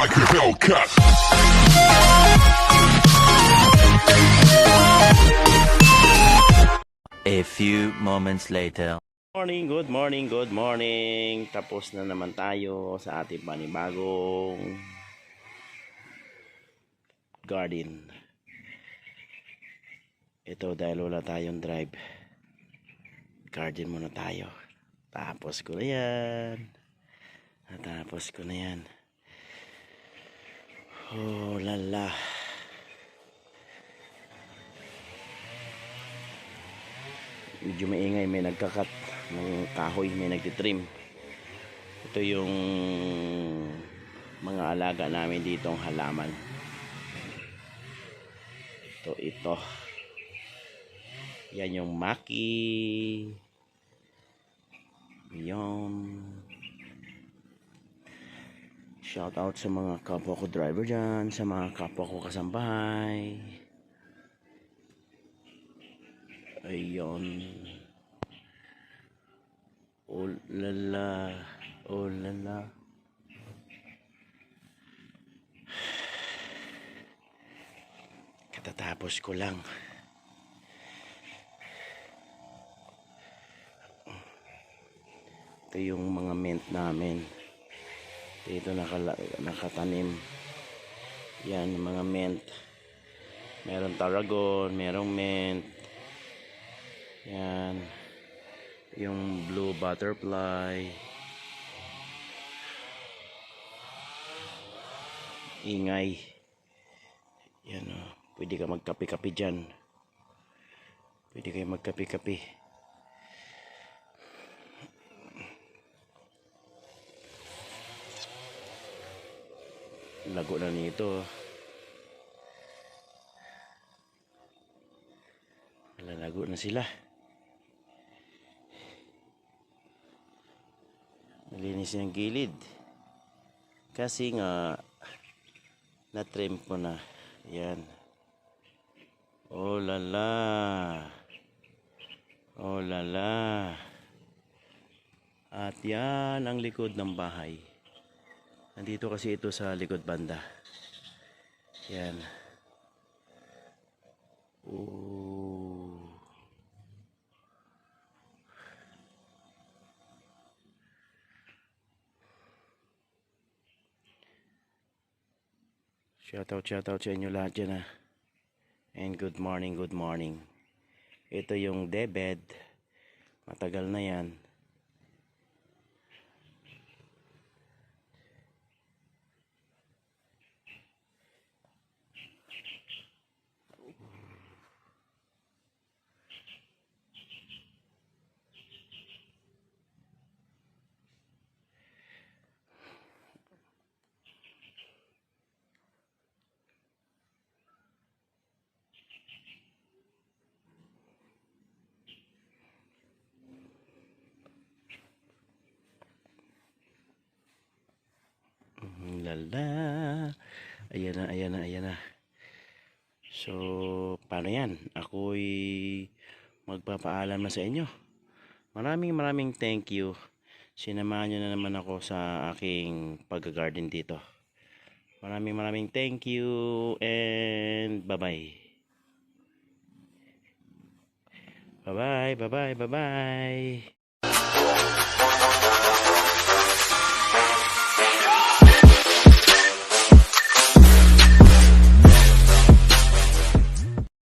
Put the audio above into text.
like a Hellcat. A few moments later. Morning, good morning, good morning. Tapos na naman tayo sa ating panibagong garden. Ito dahil wala tayong drive. Garden muna tayo. Tapos ko na yan. Natapos ko na yan. Oh, lala. medyo maingay may nagkakat. Ng kahoy may nagtitrim. Ito yung mga alaga namin ditong halaman. Ito ito. Yan yung maki shout out sa mga kapwa ko driver dyan sa mga kapwa ko kasambahay Ayun. Oh lala. Oh lala. Katatapos ko lang. Ito yung mga mint namin. Dito nakala, nakatanim. Yan, mga mint. Meron tarragon, merong mint, yan. Yung blue butterfly. Ingay. Yan o. Pwede ka magkape-kape dyan. Pwede kayo magkape-kape. Lago na nito. Lalago na sila. Malinis yung gilid. Kasi nga, na-trim ko na. Yan. Oh lala. Oh lala. At yan ang likod ng bahay. Nandito kasi ito sa likod banda. Yan. Oh. Shoutout, shoutout sa inyo lahat dyan ah. And good morning, good morning. Ito yung debed. Matagal na yan. Lala. Ayan na, ayan na, ayan na. So, paano yan? Ako'y magpapaalam na sa inyo. Maraming maraming thank you. Sinamahan nyo na naman ako sa aking pag-garden dito. Maraming maraming thank you and bye-bye. Bye-bye, bye-bye, bye-bye.